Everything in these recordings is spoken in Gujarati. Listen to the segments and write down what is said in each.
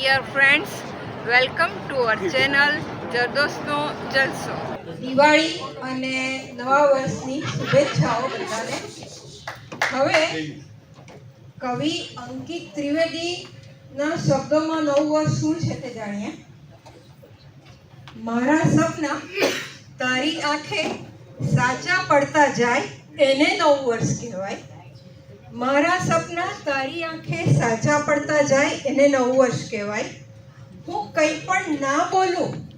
Dear friends welcome to our channel જરદોસ્તનો જલસો દિવાળી અને નવા વર્ષની શુભેચ્છાઓ બધાને. હવે કવિ અંકિત ત્રિવેદીના શબ્દોમાં નવું વર્ષ શું છે તે જાણીએ. મારા સપના તારી આંખે સાચા પડતા જાય, એને નવું વર્ષ કહેવાય. મારા સપના તારી આંખે સાચા પડતા જાય એને નવું વર્ષ કહેવાય. હું કંઈ પણ ના બોલું,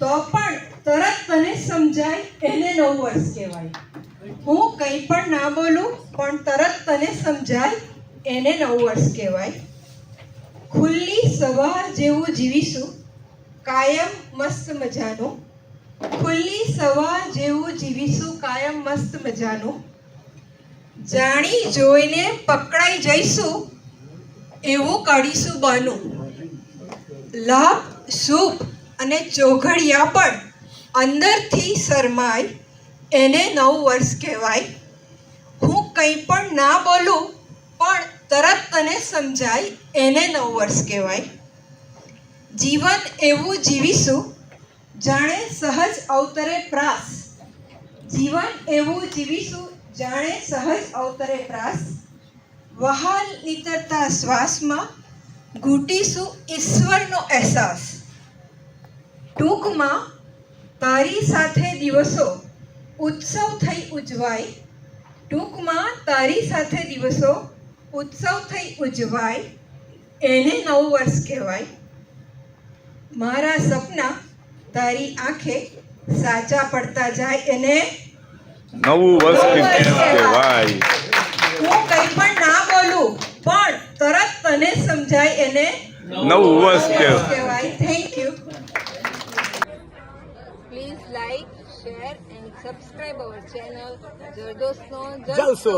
તો પણ તરત તને સમજાય એને નવું વર્ષ કહેવાય. હું કંઈ પણ ના બોલું, પણ તરત તને સમજાય એને નવું વર્ષ કહેવાય. ખુલ્લી સવાર જેવું જીવીશું, કાયમ મસ્ત મજાનું. ખુલ્લી સવાર જેવું જીવીશું, કાયમ મસ્ત મજાનું. જાણી જોઈને પકડાઈ જઈશું, એવું કાઢીશું બનું. લાભ શુભ અને ચોઘડિયા પણ અંદરથી શરમાય, એને નવું વર્ષ કહેવાય. હું કંઈ પણ ના બોલું, પણ તરત તને સમજાય, એને નવ વર્ષ કહેવાય. જીવન એવું જીવીશું, જાણે સહજ અવતરે પ્રાસ. જીવન એવું જીવીશું જાણે સહજ અવતરે પ્રાસ વહાલ નીતરતા શ્વાસમાં ઘૂંટીશું ઈશ્વરનો અહેસાસ? ટૂંકમાં, તારી સાથે દિવસો ઉત્સવ થઈ ઉજવાય. ટૂંકમાં, તારી સાથે દિવસો ઉત્સવ થઈ ઉજવાય. એને નવું વર્ષ કહેવાય. મારા સપના તારી આંખે સાચા પડતા જાય એને નવું વર્ષ કહેવાય. હું કંઈ પણ ના બોલું પણ તરત તને સમજાય એને નવું વર્ષ કહેવાય. Thank you please like share and subscribe our channel જરદોસ્તનો જલસો